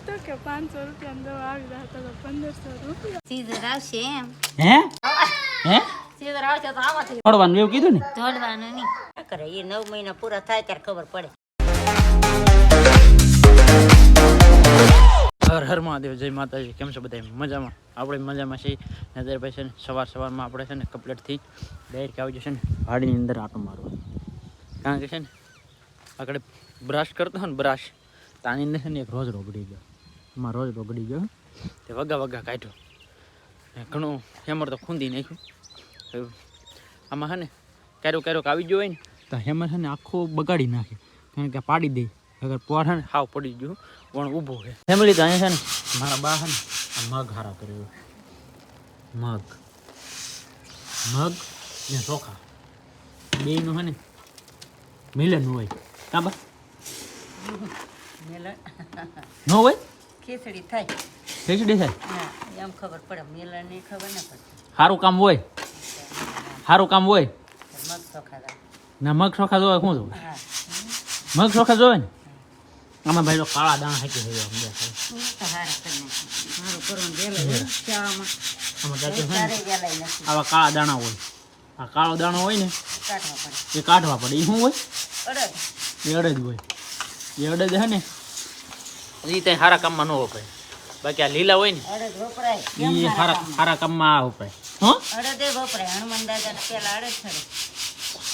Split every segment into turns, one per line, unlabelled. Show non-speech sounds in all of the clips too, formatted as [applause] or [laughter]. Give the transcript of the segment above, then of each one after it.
હતો કે પાંચસો રૂપિયા દવા આવી રહ્યા હતા પંદરસો રૂપિયા.
સીઝર આવશે એમ.
હે? હે?
સીઝર આવશે તો આમાંથી.
પડવાનું એવું કીધું ને?
જોડવાનું નહીં. કરે એ નવ મહિના પૂરા થાય ત્યારે ખબર પડે.
હર હર મહાદેવ જય માતાજી. કેમ છો બધા મજામાં? આપણે મજામાં છીએ. નજર અત્યારે છે ને સવાર સવારમાં આપણે છે ને કપલેટથી ડાયરેક્ટ આવી જશે ને વાડીની અંદર આટો મારવા કારણ કે છે ને આગળ બ્રશ કરતો હોય ને બ્રશ તાની અંદર છે ને એક રોજ રોગડી ગયો. એમાં રોજ રોગડી ગયો. તે વગા વગા કાઢ્યો. ને ઘણું હેમર તો ખૂંદી નાખ્યું. આમાં હે ને ક્યારેક ક્યારેક આવી ગયો હોય ને તો હેમર છે ને આખું બગાડી નાખે. કારણ કે પાડી દે. અગર પોર છે ને હાવ પડી ગયો પણ ઊભો છે ફેમિલી તો અહીંયા છે ને મારા બા છે ને આ મગ હારા કર્યો મગ. મગ ને ચોખા. બેયનું હે ને મિલન હોય. કાં બા? ન હોય?
ખીચડી થાય.
ખીચડી થાય?
હા એમ ખબર પડે. મેલણની ખબર ના પડે
સારું કામ હોય? સારું કામ હોય?
મગ ચોખા
ના મગ ચોખા જોવે શું જોવે? મગ ચોખા જોવે ને? આમાં ભાઈ કાળા દાણા હાકી થઈ ગયા આવા કાળા દાણા હોય. આ કાળો દાણો હોય ને એ કાઢવા પડે. એ શું હોય?
અડદ.
એ અડદ હોય. એ અડદ હે ને એ ત્યાં સારા કામમાં ન વપરાય બાકી આ લીલા હોય ને એ
હારા
સારા સારા કામમાં આ વપરાય હો?
અડદે વપરાય. હનુમાન દાદા પેલા અડદ છડે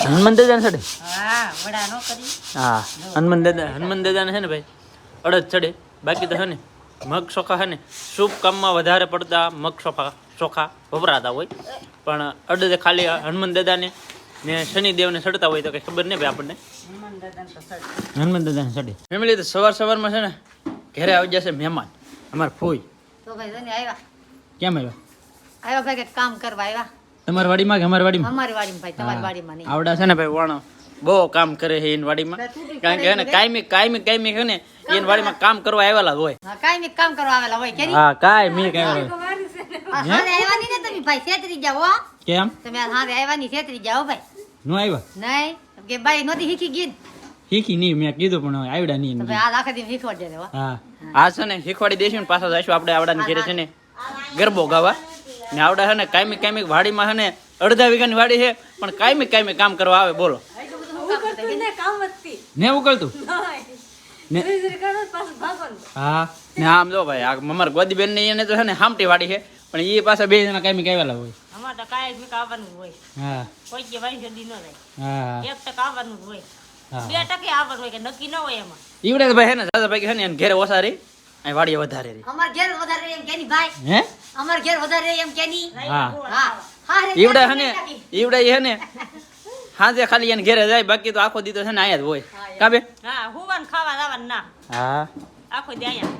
હનુમાન દાદા ચડે?
હા વડા નો કરી.
હા હનુમાન દાદા હનુમાન દાદાને છે ને ભાઈ અડદ ચડે. બાકી તો છે ને મગ ચોખા છે ને શુભ કામમાં વધારે પડતા મગ ચોખા ચોખા વપરાતા હોય. પણ અડદ ખાલી હનુમાન દાદાને ને શનિદેવને ચડતા હોય તો કંઈ ખબર નહીં ભાઈ આપણને.
હનુમાન
દાદાને ચડે. ફેમિલી તો સવાર સવારમાં છે ને ઘરે આવી જશે મહેમાન. અમાર ફોઈ.
તો ભાઈ જોને આવ્યા?
કેમ આવ્યા?
આવ્યા ભાઈ કે કામ કરવા આવ્યા.
તમારી વાડીમાં કે અમારી વાડીમાં?
અમારી વાડીમાં ભાઈ તમારી વાડીમાં નહીં.
આવડા છે ને ભાઈ વણ. બહુ કામ કરે છે એની વાડીમાં. કારણ કે હે ને? કાયમી કાયમી કાયમી છે ને એની વાડીમાં કામ કરવા આવેલા હોય.
હા કાંઈ કામ કરવા આવેલા હોય કેરી?
હા કાંઈ મી કાંઈ
આ હારે આવ્યા ને તમે ભાઈ છેતરી જાવ હો.
કેમ?
તમે હા આવ્યા ની છેતરી જાવ ભાઈ.
નો આવ્યા?
નહીં કે ભાઈ નોતી શીખી ગઈ.
શીખી નહીં મેં કીધું પણ આવડા નહીં
આ શીખવાડ હા.
છે ને શીખવાડી દેશું ને પાછા જઈશું આપણે આવડાની ઘરે છે ને. ગરબો ગાવા. ને આવડા છે ને કાયમી કાયમી વાડીમાં છે ને અડધા વીઘાની વાડી છે પણ કાયમી કાયમી કામ કરવા આવે બોલો. ને ઉકળતું હા. ને આમ જો ભાઈ આ ગોદી બેન ને એને તો છે ને હામટી વાડી છે પણ એ પાછા બે જણા કાયમી કાયવાલા હોય.
અમારે તો કાંઈ જ આવવાનું હોય.
હા.
કોઈ કે વાઈ જલ્દી ન રહે.
હા.
એક તો કાવાનું હોય. બે ટકે આવવાનું હોય કે નક્કી ન હોય એમાં.
ઈવડે ભાઈ હે ને દાદા ભાઈ છે ને એને ઘેરે ઓછા રહી અહીં વાડીએ વધારે રહી
અમાર ઘેર વધારે એમ કેની ભાઈ.
હે?
અમાર ઘેર વધારે એમ કેની
હા.
હા. હા રે
ઈવડે હે ને ઈવડે હે ને હાજે ખાલી એને ઘેરે જાય બાકી તો આખો દીધો છે ને આયા જ હોય. કાબે
હા હુવાન ખાવા દાવાનું ના.
હા.
આખો દે આયા.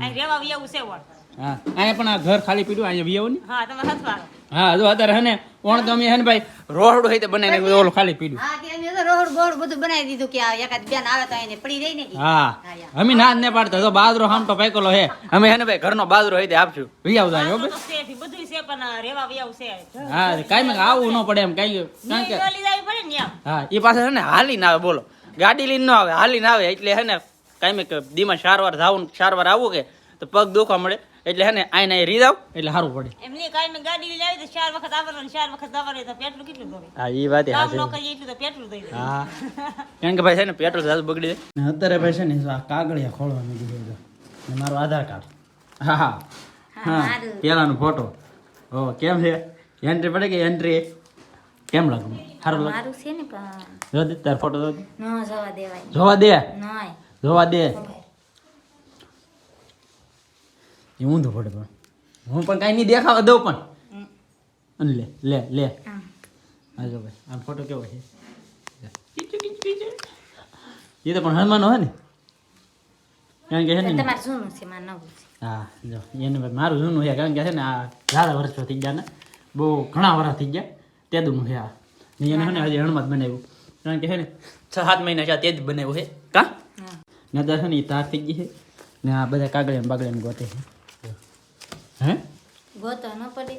અહીં રેવા એવું છે વળ.
હા. અહીંયા પણ આ ઘર ખાલી પીડ્યું અહીંયા વિયાવું ને
હા તમે હસવા
હા જો અત્યારે હે ને ઓણ તો અમે હે ભાઈ રોહડું હોય તો બનાવી નાખ્યું ઓલું ખાલી પીડ્યું.
હા કે અમે તો રોહડ બોડ બધું બનાવી દીધું કે આ એકાદ બેન આવે તો એને પડી રહી ને
હા. અમે ના જ ને પાડતા તો બાજરો હામ તો પાકેલો હે. અમે હે ને ભાઈ ઘરનો બાજરો હોય તે આપશું. વિયાવતા હો
તો છે બધું છે પણ રેવા એવું છે.
હા કાઈ મે આવવું ન પડે એમ કાંઈ કારણ કે
લઈ જાવી પડે ને
હા એ પાસે છે ને હાલી ના આવે બોલો. ગાડી લઈને ન આવે હાલી ના આવે એટલે હે ને કાઈ મેં દીમાં સારવાર જાવું ને આવું કે તો પગ દુખવા મળે. એટલે હે ને આઈને અહીં આવ. એટલે સારું પડે.
એમની કાઈ મે ગાડી લાવી આવી તો ચાર વખત આવવાનું ચાર વખત આવવાનું તો પેટ્રોલ કેટલું ભરે
હા એ વાત
કામ ન કરીએ એટલું તો પેટ્રોલ દઈ દે
હા. [laughs] કારણ કે ભાઈ છે ને પેટ્રોલ જાજુ બગડી જાય. અત્યારે ભાઈ છે ને આ કાગળિયા ખોલવાનું કીધું છે ને મારું આધાર કાર્ડ. હા હા. હા પેલાનો ફોટો. ઓ કેમ છે? એન્ટ્રી પડે કે એન્ટ્રી કેમ લાગુ? સારું લાગે.
મારું છે ને
જો દે તાર ફોટો જો
ન જવા દેવાય.
જોવા દે?
ન
જોવા દે. એ ઊંધો પડે પણ હું પણ કાંઈ નહીં દેખાવા દઉં પણ. અને લે લે લે. હાજો ભાઈ આ ફોટો કેવો છે. એ તો પણ હનુમાન હોય ને. કારણ કે છે ને હા જો એને ભાઈ મારું જૂનું છે કારણ કે છે ને આ ઝાડા વર્ષો થઈ ગયા ને. બહુ ઘણા વર્ષ થઈ ગયા. તેદુનું છે આ. ને એને છે ને હજી હણમાં જ બનાવ્યું. કારણ કે છે ને છ સાત મહિના છે તે જ બનાવ્યું છે. કા? ને તો છે ને એ તાર થઈ ગઈ છે. ને આ બધા કાગળિયા બાગળિયા ગોતે છે. હે?
ગોતવા ન પડે.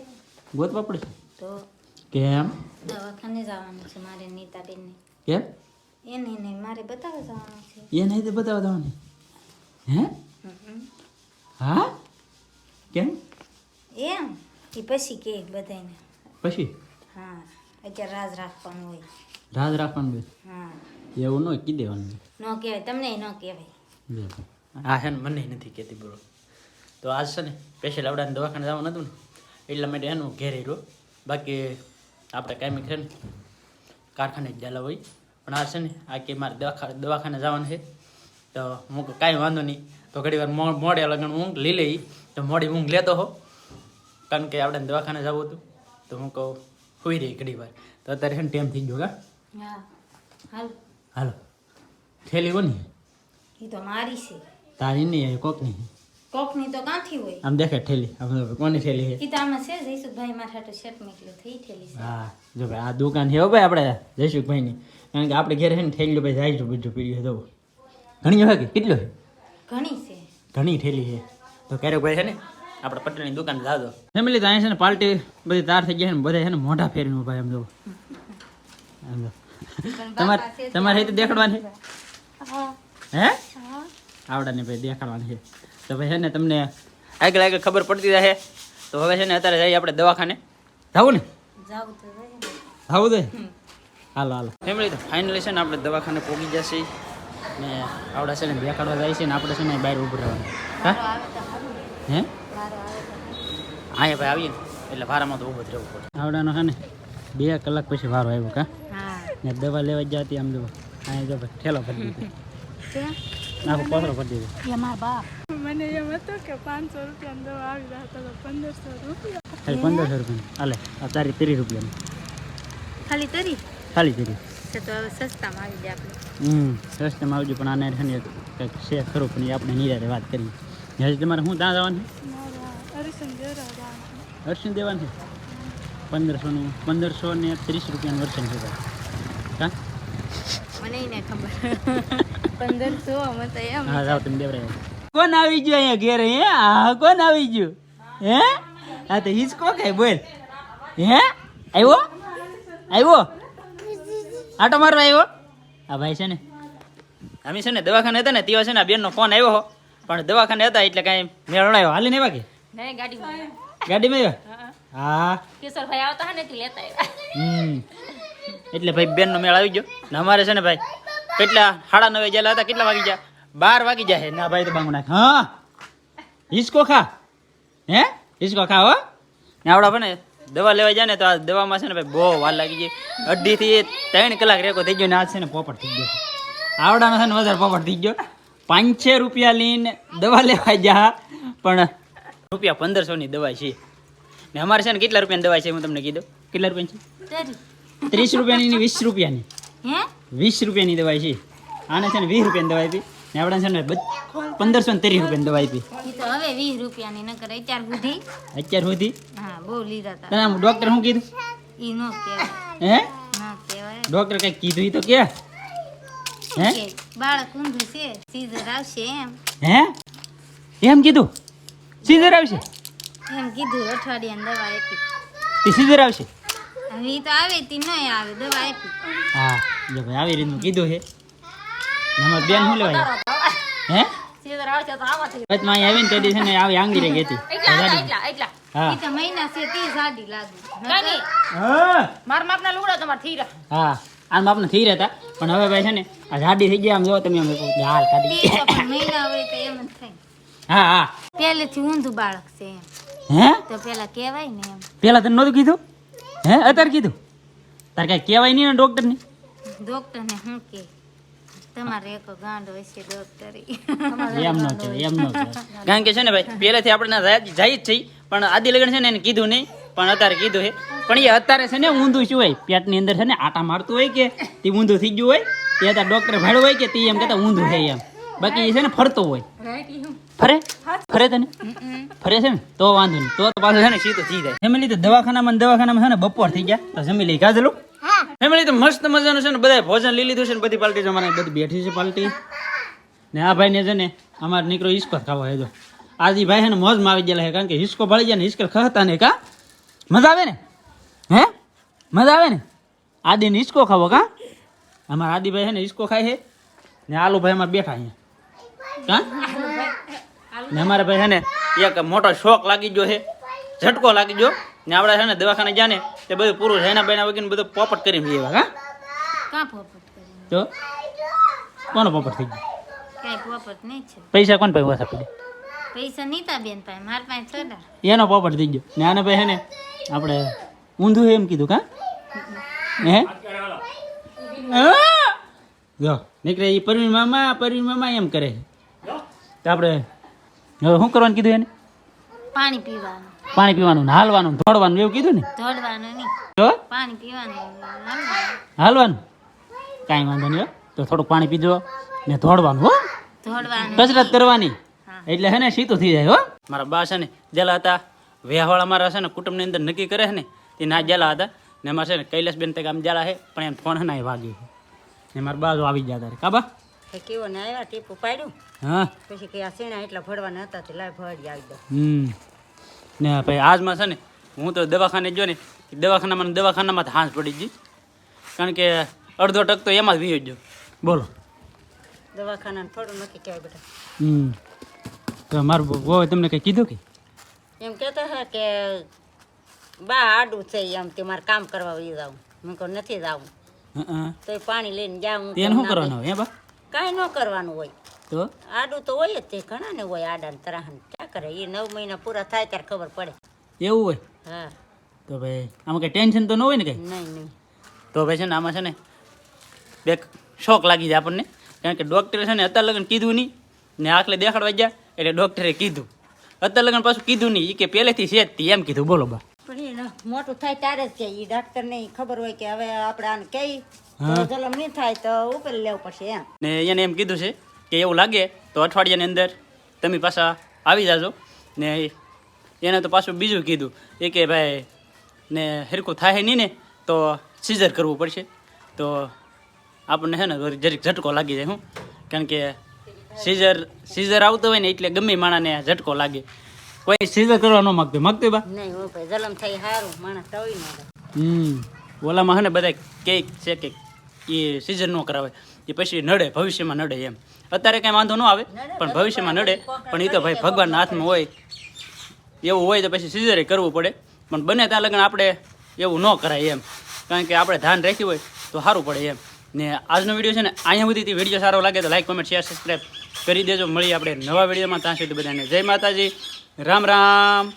ગોતવા પડે
તો
કેમ?
દવાખાને જવાનું છે મારે નીતાબેનને.
કેમ?
એને નહીં મારે બતાવવા જવાનું છે.
એ નહીં તે બતાવવા જવાની. હે? હા? કેમ? એમ?
એ પછી કે બધાને
પછી?
હા અત્યારે રાજ રાખવાનું હોય.
રાજ રાખવાનું હોય?
હા.
એવું ન કી દેવાનું
ન કહેવાય તમને ન કહેવાય.
આ છે મને નથી કહેતી બરોબર તો આજ છે ને સ્પેશિયલ આવડાને દવાખાને જવાનું હતું ને એટલા માટે એનું ઘેરે રહ્યો બાકી આપણે કાંઈ છે ને કારખાને જ જાલા હોય. પણ આ છે ને આ કે મારે દવાખા દવાખાને જવાનું છે તો હું કાંઈ વાંધો નહીં. તો ઘડી વાર મોડે લગન ઊંઘ લઈ લઈ તો મોડી ઊંઘ લેતો હો કારણ કે આપણે દવાખાને જવું હતું તો હું કહું હોઈ રહી ઘડી વાર. તો અત્યારે છે ને ટાઈમ થઈ ગયો
હા હાલ.
હાલો. થેલી કોની?
એ તો મારી છે.
તારી નહીં કોક નહીં
કોકની તો કાંથી હોય.
આમ દેખે ઠેલી. આમ કોની ઠેલી છે?
તો આમાં છે જયસુખભાઈ મારા તો શેટ મેકલો થઈ ઠેલી છે.
હા જો ભાઈ આ દુકાન છે હો ભાઈ આપણે જયસુખભાઈની. કારણ કે આપણે ઘેર છે ને ઠેલી ભાઈ જાય બધું પીડ્યું તો ઘણી હોય કે કેટલો છે
ઘણી છે.
ઘણી ઠેલી છે. તો ક્યારેક ભાઈ છે ને આપણે પટેલની દુકાન જાજો. ફેમિલી તો અહીંયા છે ને પાર્ટી બધી તાર થઈ ગયા છે ને બધા છે ને મોઢા ફેરીને ભાઈ આમ જો. તમારે તમારે રીતે દેખાડવાની? હે. આવડાને ભાઈ દેખાડવાની છે. તો ભાઈ છે ને તમને આગળ આગળ ખબર પડતી રહે. તો હવે છે ને અત્યારે જઈએ આપણે દવાખાને. જાવું ને?
જાવું તો
હાલો હાલો. ફેમિલી તો ફાઇનલી છે ને આપણે દવાખાને પહોંચી જશે ને આવડા છે ને બે કાઢવા જાય છે ને આપણે છે ને બહાર ઊભું રહેવાનું. હા? હે? હા ભાઈ આવીએ એટલે ભારામાં તો ઊભું જ રહેવું પડે. આવડાનો છે ને બે કલાક પછી વારો આવ્યો કા?
હા.
ને દવા લેવા જતી આમ જો. અહીંયા જો ઠેલો ભરી દીધો. આખો કોથળો ભરી દીધો.
મારા બાપ
મને એમ હતું કે પાંચસો રૂપિયા દવા આવી રહ્યા હતા તો પંદરસો રૂપિયા.
ખાલી પંદરસો રૂપિયા. હાલે આ તારી ત્રીસ રૂપિયા
ખાલી તરી?
ખાલી
તરી. તો હવે સસ્તામાં આવી જાય આપણે.
હમ સસ્તામાં આવજો પણ આને છે ને કંઈક છે ખરું પણ આપણે નિરારે વાત કરી હજી તમારે શું ત્યાં જવાનું અર્શન દેવાનું છે? પંદરસોનું પંદરસો ને ત્રીસ રૂપિયાનું વર્ષન છે હા?
મને ય ખબર. પંદરસો અમે તો એમ
હા જાઓ તમે દેવરાય કોણ આવી ગયો અહીંયા ઘેરે હે? આ કોણ આવી ગયું? હે? હા તો હિચકો કે બોલ. હે? આવ્યો? આવ્યો? આટો મારવા આવ્યો? આ ભાઈ છે ને અમે છે ને દવાખાને હતા ને તેવા છે ને બેનનો ફોન આવ્યો પણ દવાખાને હતા એટલે કાંઈ મેળ ન આવ્યો. હાલીને આવ્યા કે?
નહીં ગાડીમાં
ગાડીમાં આવ્યા. હા
કિશોરભાઈ આવતા ને એટલે લેતા આવ્યા.
એટલે ભાઈ બેનનો મેળ આવી ગયો. ને અમારે છે ને ભાઈ કેટલા સાડા નવે ગયેલા હતા કેટલા વાગી ગયા? બાર વાગી જાય. ના ભાઈ તો બાંગુ નાખ. હા. હિસકો ખા. હે? હિસકો ખા હો. ને આવડા ભને દવા લેવા જાય ને તો આ દવામાં છે ને ભાઈ બહુ વાર લાગી ગઈ. અઢીથી ત્રણ કલાક રેકો થઈ ગયો ને આજ છે ને પોપટ થઈ ગયો. આવડાનો છે ને વધારે પોપટ થઈ ગયો. પાંચસો રૂપિયા લઈને દવા લેવા જા. પણ રૂપિયા પંદરસોની દવા છે. ને અમારે છે ને કેટલા રૂપિયાની દવા છે હું તમને કીધું? કેટલા રૂપિયા છે? ત્રીસ. રૂપિયાની વીસ રૂપિયાની.
હે?
વીસ રૂપિયાની દવા છે. આને છે ને વીસ રૂપિયાની દવા આપી. ને આપણે છે ને પંદરસો ને ત્રીસ રૂપિયા દવા આપી.
તો હવે વીસ રૂપિયાની નકર અત્યાર સુધી.
અત્યાર સુધી?
હા બહુ લીધા હતા
તને આમ શું કીધું?
ઈ નો કહેવાય.
હે?
ન કહેવાય.
ડૉક્ટર કંઈક કીધું ઈ તો કે. હે?
બાળક ઊંધું છે? સીઝર આવશે એમ.
હે? એમ કીધું? સીઝર આવશે?
એમ કીધું અઠવાડિયાની દવા આપી.
એ સીઝર આવશે?
હવે તો આવે તી નહીં આવે દવા આપી.
હા જો ભાઈ આવી રીતનું કીધું છે. ને અમારે બેન શું લેવાય? હે?
સીઝર આવશે તો આવા થઈ
વચમાં અહીં આવીને તે દિવસે ને આવી આંગળી રહી ગઈ હતી.
એટલા
હા.
ઈ તો મહિના છે તે સાડી લાગુ.
હા.
માર માપના લુગડા તમારે થઈ રહ્યા
હા. આમ આપણે થઈ રહેતા પણ હવે ભાઈ છે ને આ જાડી થઈ ગયા આમ જો તમે આમ હાલ કાઢી
મહિના હોય તો એમ જ થાય.
હા હા.
પહેલેથી ઊંધું બાળક છે એમ.
હે?
તો પેલા કહેવાય ને એમ.
પેલા તને નહોતું કીધું? હે? અત્યારે કીધું? તારે કાંઈ કહેવાય નહીં ને ડૉક્ટરને?
ડોક્ટર ને શું કે તમારે એક ગાંડો હશે ડોક્ટર
એમ ન કહેવાય એમ ન કહેવાય કારણ કે છે ને ભાઈ પહેલેથી આપણે જાય જ થઈ પણ આદિ લગ્ન છે ને એને કીધું નહીં પણ અત્યારે કીધું હે પણ એ અત્યારે છે ને ઊંધું શું હોય પેટની અંદર છે ને આટા મારતું હોય કે તે ઊંધું થઈ ગયું હોય તે અત્યારે ડૉક્ટર ભાડું હોય કે તે એમ કહેતા ઊંધું થાય એમ. બાકી એ છે ને ફરતો હોય. ફરે? ફરે તને? ફરે છે ને? તો વાંધો નહીં. તો પાછું છે ને સીધો થઈ જાય. જમી તો દવાખાનામાં દવાખાનામાં છે ને બપોર થઈ ગયા તો જમી લઈ કાજલું ફેમિલી તો મસ્ત મજાનું છે ને બધા ભોજન લઈ લીધું છે ને બધી પાર્ટી અમારે બધી બેઠી છે પાર્ટી ને આ ભાઈને છે ને અમારે નીકળો હિસ્કો ખાવા, હેજો. આજ ઈ ભાઈ છે ને મોજમાં આવી ગયેલા છે, કારણ કે હિસ્કો ભળી જાય ને હિસ્કો ખાતા ને કા? મજા આવે ને? હે? મજા આવે ને? આદિને હિસ્કો ખાવો કા? અમારા આદિભાઈ છે ને હિસ્કો ખાય છે. ને આલુભાઈ અમારે બેઠા અહીંયા. કા? ને અમારા ભાઈ છે ને એક મોટો શોખ લાગી ગયો છે. ઝટકો લાગી ગયો. ને આપણે છે ને દવાખાને ગયા ને તે બધું પૂરું હેના બેના વગેરે બધું પોપટ કરીને બી હા?
કાં પોપટ કરી
તો કોનો પોપટ થઈ ગયો?
કાંઈ પોપટ નહીં છે.
પૈસા કોણ પાસે પડી?
પૈસા નીતા બેન પાસે મારા પાસે થોડા.
એનો પોપટ થઈ ગયો. ને આને ભાઈ હે ને આપણે ઊંધું એમ કીધું કા હે! જો નીકળે એ પરવીન મામા પરવીન મામા એમ કરે છે. તો આપણે હવે શું કરવાનું કીધું એને?
પાણી પીવાનું.
પાણી પીવાનું હાલવાનું ને એવું કીધું ને?
દોડવાનું નહીં. પાણી પીવાનું હાલવાનું.
કાંઈ વાંધો નહીં. તો થોડુંક પાણી પીજો ને ધોડવાનું હો.
દોડવાનું
કસરત કરવાની. એટલે હે ને સીતું થઈ જાય હો. મારા બા છે ને જેલા હતા. વ્યાહવાળા મારા છે ને કુટુંબની અંદર નક્કી કરે છે ને તે ના જેલા હતા. ને એમાં છે ને કૈલાસબેન તે આમ જેલા છે પણ એમ ફોન ના વાગ્યું ને મારા બાજુ આવી ગયા તારે. કાબા
કેવો ને આવ્યા ટીપું પાડ્યું?
હા.
પછી કે આ સીણા એટલા ભરવાના હતા તે લાય ભરી આવી દો.
હમ. ને ભાઈ આજમાં છે ને હું તો દવાખાને જો ને દવાખાનામાં દવાખાનામાં તો હાંસ પડી ગઈ. કારણ કે અડધો ટક તો એમાં જ વીયો ગયો. બોલો.
દવાખાના થોડું નક્કી કહેવાય બેટા
હમ. તો મારું બહુ તમને કંઈ કીધું કે?
એમ કહેતા હતા કે બા આડું છે એમ તે મારે કામ કરવા વહી જાઉં. હું કહું નથી જાવું.
હં
તો પાણી લઈને જાઉં
તેને શું કરવાનું હે બા?
કાંઈ ન કરવાનું હોય.
તો?
આડું તો હોય જ તે ઘણા ને હોય આડા ને તરાહન ક્યાં કરે? એ નવ મહિના પૂરા થાય ત્યારે ખબર પડે.
એવું હોય?
હા.
તો ભાઈ આમાં કંઈ ટેન્શન તો ન હોય ને કંઈ?
નહીં નહીં.
તો ભાઈ છે ને આમાં છે ને બે શોખ લાગી જાય આપણને. કારણ કે ડૉક્ટરે છે ને અત્યારે લગન કીધું નહીં. ને આખલે દેખાડવા ગયા એટલે ડૉક્ટરે કીધું. અત્યારે લગન પાછું કીધું નહીં. એ કે પહેલેથી છે જ એમ કીધું. બોલો બા.
પણ ને મોટું થાય ત્યારે જ કે એ ડાક્ટર ને ખબર હોય કે હવે આપણે આને
કઈ.
જલમ નહીં થાય તો ઉપર લેવું પડશે એમ.
ને એને એમ કીધું છે કે એવું લાગે તો અઠવાડિયાની અંદર તમે પાછા આવી જાજો. ને એને તો પાછું બીજું કીધું. એ કે ભાઈ ને હરખું થાય નહીં ને તો સીઝર કરવું પડશે. તો આપણને છે ને જરીક ઝટકો લાગી જાય હું. કારણ કે સીઝર સીઝર આવતો હોય ને એટલે ગમે માણાને ઝટકો લાગે. કોઈ સીઝર કરવા ન માગતી. માગતી બા?
નહીં હો ભાઈ જલમ થાય સારું માણસ તવી ન
હમ. ઓલામાં છે ને બધા કેક છે કેક એ સિઝન ન કરાવે. એ પછી નડે ભવિષ્યમાં નડે એમ. અત્યારે કાંઈ વાંધો ન આવે પણ ભવિષ્યમાં નડે. પણ એ તો ભાઈ ભગવાનના હાથમાં હોય. એવું હોય તો પછી સિઝરે કરવું પડે. પણ બને ત્યાં લગન આપણે એવું ન કરાય એમ. કારણ કે આપણે ધ્યાન રાખ્યું હોય તો સારું પડે એમ. ને આજનો વીડિયો છે ને અહીંયા સુધીથી વીડિયો સારો લાગે તો લાઈક કોમેન્ટ શેર સબસ્ક્રાઈબ કરી દેજો. મળીએ આપણે નવા વિડીયોમાં. ત્યાં સુધી બધાને જય માતાજી. રામ રામ.